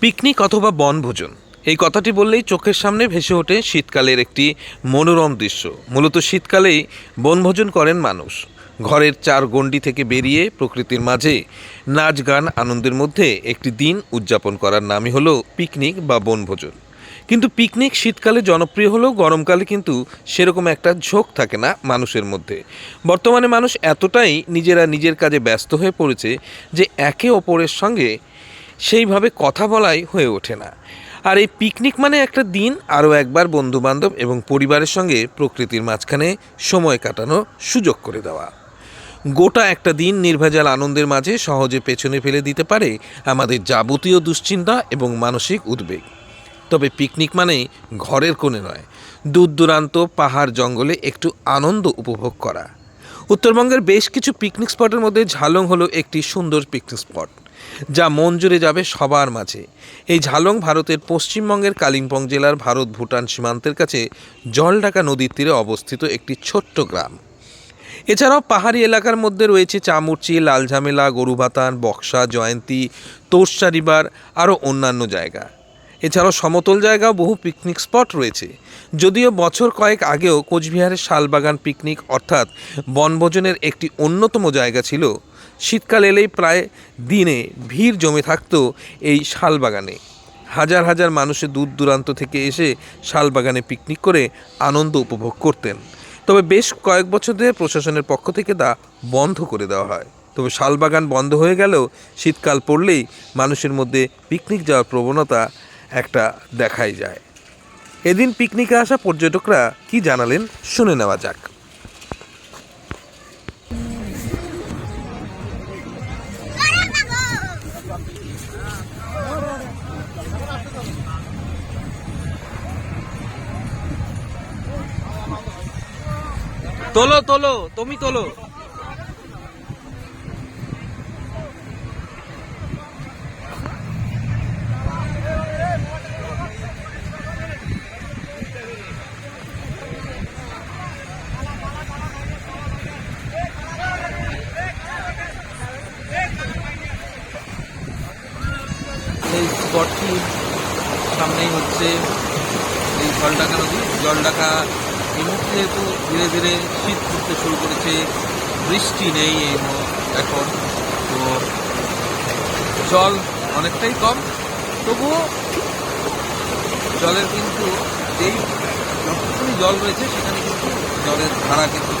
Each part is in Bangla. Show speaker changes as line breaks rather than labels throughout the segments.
পিকনিক অথবা বনভোজন। এই কথাটি বললেই চোখের সামনে ভেসে ওঠে শীতকালের একটি মনোরম দৃশ্য। মূলত শীতকালেই বনভোজন করেন মানুষ। ঘরের চার গণ্ডি থেকে বেরিয়ে প্রকৃতির মাঝে নাচ গান আনন্দের মধ্যে একটি দিন উদযাপন করার নামই হলো পিকনিক বা বনভোজন। কিন্তু পিকনিক শীতকালে জনপ্রিয় হলেও গরমকালে কিন্তু সেরকম একটা ঝোঁক থাকে না মানুষের মধ্যে। বর্তমানে মানুষ এতটাই নিজেরা নিজের কাজে ব্যস্ত হয়ে পড়েছে যে একে অপরের সঙ্গে সেইভাবে কথা বলাই হয়ে ওঠে না। আর এই পিকনিক মানে একটা দিন আরও একবার বন্ধুবান্ধব এবং পরিবারের সঙ্গে প্রকৃতির মাঝখানে সময় কাটানোর সুযোগ করে দেওয়া। গোটা একটা দিন নির্ভেজাল আনন্দের মাঝে সহজে পেছনে ফেলে দিতে পারে আমাদের যাবতীয় দুশ্চিন্তা এবং মানসিক উদ্বেগ। তবে পিকনিক মানেই ঘরের কোণে নয় দূর দূরান্ত পাহাড় জঙ্গলে একটু আনন্দ উপভোগ করা। উত্তরবঙ্গের বেশ কিছু পিকনিক স্পটের মধ্যে ঝালং হলো একটি সুন্দর পিকনিক স্পট। যা মন জুড়ে যাবে সবার মাঝে। এই ঝালং ভারতের পশ্চিমবঙ্গের কালিম্পং জেলার ভারত ভুটান সীমান্তের কাছে জলঢাকা নদীর তীরে অবস্থিত একটি ছোট্ট গ্রাম। এছাড়াও পাহাড়ি এলাকার মধ্যে রয়েছে চামুরচি লালঝামেলা গরুভাতান বক্সা, জয়ন্তী, তোরসা রিভার, আরও অন্যান্য জায়গা। এছাড়াও সমতল জায়গাও বহু পিকনিক স্পট রয়েছে। যদিও বছর কয়েক আগেও কোচবিহারের শালবাগান পিকনিক অর্থাৎ বনভোজনের একটি অন্যতম জায়গা ছিল শীতকাল এলেই প্রায় দিনে ভিড় জমে থাকত এই শালবাগানে। হাজার হাজার মানুষের দূর দূরান্ত থেকে এসে শালবাগানে পিকনিক করে আনন্দ উপভোগ করতেন। তবে বেশ কয়েক বছর ধরে প্রশাসনের পক্ষ থেকে তা বন্ধ করে দেওয়া হয়। তবে শালবাগান বন্ধ হয়ে গেলেও শীতকাল পড়লেই মানুষের মধ্যে পিকনিক যাওয়ার প্রবণতা একটা দেখাই যায়। এদিন পিকনিকে আসা পর্যটকরা কি জানালেন শুনে নেওয়া যাক। তোলো তোলো তুমি তোলো। সামনেই হচ্ছে। এই জলডাকা নদী জলডাকা এই মুহূর্তে যেহেতু ধীরে ধীরে শীত পড়তে শুরু করেছে, বৃষ্টি নেই এই এখন, তো জল অনেকটাই কম। তবুও জলের কিন্তু যেই যতটুকুনি জল রয়েছে, সেখানে কিন্তু জলের ধারা কিন্তু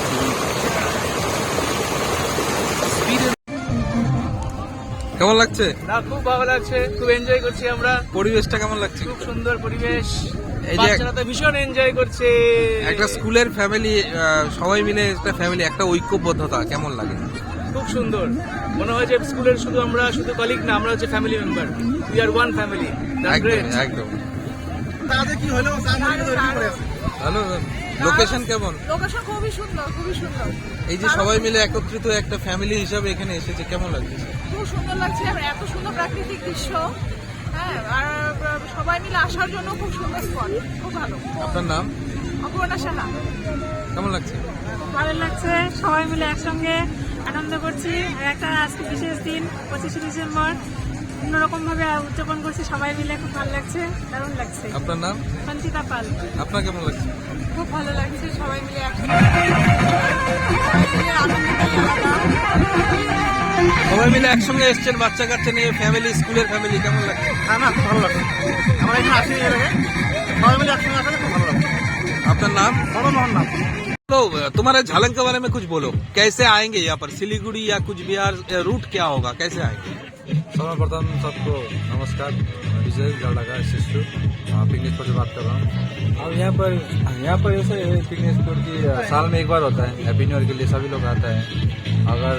কেমন লাগছে?
না খুব ভালো লাগছে খুব এনজয় করছি আমরা।
পরিবেশটা কেমন লাগছে?
খুব সুন্দর পরিবেশ। বাচ্চারা তো ভীষণ এনজয় করছে।
একটা স্কুলের ফ্যামিলি সবাই মিলে একটা ফ্যামিলি একটা ঐক্যবদ্ধতা কেমন লাগে?
খুব সুন্দর। মনে হয় যে স্কুলের শুধু আমরা শুধু কলিগ না আমরা হচ্ছে family member we are one family
একদম একদম ভালো লোকেশন কেমন?
লোকেশন খুবই সুন্দর খুবই সুন্দর।
এই যে সবাই মিলে একত্রিত একটা ফ্যামিলি হিসাবে এখানে এসেছে কেমন লাগছে?
খুব সুন্দর লাগছে আর এত সুন্দর প্রাকৃতিক দৃশ্য। হ্যাঁ আর সবাই মিলে আসার জন্য খুব সুন্দর স্পট খুব ভালো।
আপনার নাম?
অপর্ণা সাহা।
কেমন লাগছে?
ভালো লাগছে সবাই মিলে একসঙ্গে আনন্দ করছি। আর একটা আজকে বিশেষ দিন পঁচিশে ডিসেম্বর। অন্যরকম ভাবে উদযাপন করছি সবাই মিলে খুব ভালো লাগছে দারুণ লাগছে
আপনার নাম
সঞ্চিতা পাল
আপনার কেমন লাগছে
খুব ভালো লাগছে সবাই মিলে একসঙ্গে
সবাই মিলে একসঙ্গে এসছেন বাচ্চা কাচ্চা নিয়ে ফ্যামিলি স্কুলের ফ্যামিলি কেমন লাগছে
হ্যাঁ না ভালো লাগছে আমরা এখানে আসি এর আগে সবাই মিলে একসঙ্গে আসলে খুব ভালো লাগছে
আপনার নাম
মনমোহন নাম
तो तुम्हारे झालंग के बारे में कुछ बोलो कैसे आएंगे यहाँ पर सिलीगुड़ी या कुछ बिहार रूट क्या होगा कैसे आएंगे
सर्वप्रथम सबको नमस्कार। विजय जलडा शिशु। पिकनिक से बात कर रहा हूँ। अब यहाँ पर यहाँ पर ऐसे पिकनिक स्पॉट की साल में एक बार होता है। हैप्पी न्यू ईयर के लिए सभी लोग आते हैं। अगर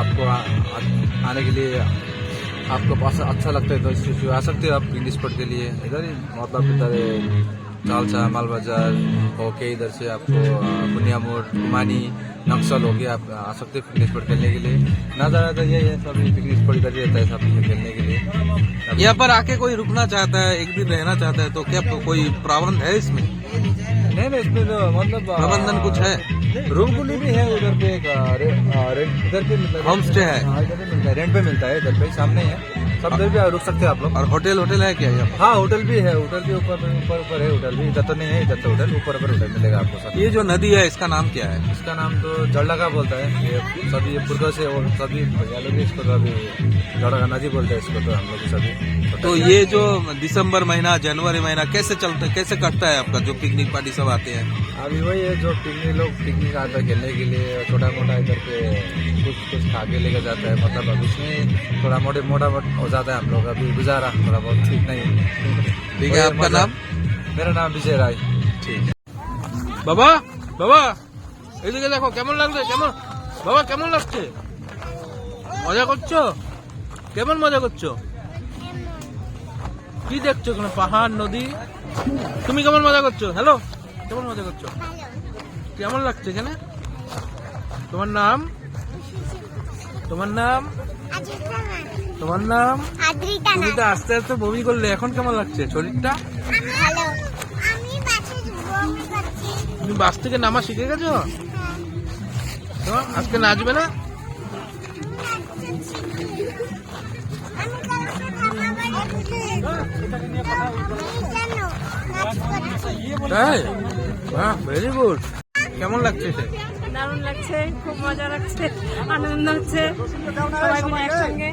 आपको आ, आ, आने के लिए आपको अच्छा लगता है तो आ सकते हो आप पिकनिक स्पॉट के लिए। इधर ही मतलब इधर चालसा माल बाज़ार होके इधर से आपको बुनिया मोड़ कुमानी नक्सल हो गया आप आ सकते हैं पिकनिक स्पॉट खेलने के लिए। नज़ारा तो यही है सभी पिकनिक स्पॉट इधर ही रहता है सब खेलने के लिए।
यहाँ पर आके कोई रुकना चाहता है एक दिन रहना चाहता है तो क्या कोई प्रावधान है इसमें?
नहीं नहीं इसमें तो मतलब
प्रबंधन कुछ है?
रूम के भी है उधर पे एक रेंट इधर पे मिलता है।
होम स्टे है?
हाँ, इधर पे मिलता है रेंट पे मिलता है इधर पे सामने है। सब देर भी रुक सकते हैं आप लोग।
और होटल होटल है क्या यहाँ
हाँ होटल भी है होटल भी ऊपर ऊपर ऊपर है होटल भी। इधर तो नहीं है इधर तो होटल ऊपर ऊपर होटल मिलेगा आपको सब।
ये जो नदी है इसका नाम क्या है?
इसका नाम तो जलडगा बोलता है। ये सभी ये पूर्व से और सभी भैया लोग इसको तो अभी जलडगा नदी बोलते हैं इसको तो हम लोग सभी।
तो ये जो दिसंबर महीना जनवरी महीना कैसे चलता है कैसे कटता है आपका जो पिकनिक पार्टी सब आते हैं?
अभी वही है जो पिकनिक लोग पिकनिक आता है खेलने के लिए छोटा मोटा इधर पे कुछ कुछ खा के लेकर जाता है मतलब अब इसमें थोड़ा मोटे मोटा मोटा हो जाता है हम लोग अभी गुजारा थोड़ा बहुत ठीक नहीं
ठीक है
वही
आपका
मजा-
नाम
मेरा नाम विजय राय
ঠিক বাবা বাবা এদিকে দেখো কেমন লাগছে কেমন বাবা কেমন লাগছে মজা করছো কেমন মজা করছো কি দেখছো কোনো পাহাড় নদী তুমি কেমন মজা করছো হ্যালো কেমন মজা করছ? কেমন লাগছে এখানে? তোমার নাম? তোমার নাম? তোমার নাম? তুমি তো আস্তে আস্তে বমি করলে এখন কেমন লাগছে শরীরটা? তুমি বাস থেকে নামা শিখে গেছো? আজকে নাচবে না?
আমি কালকে
তাই? বাহ ভেরি গুড কেমন লাগছে
দারুণ লাগছে, খুব মজা লাগছে, আনন্দ হচ্ছে। সবাই মিলে একসঙ্গে।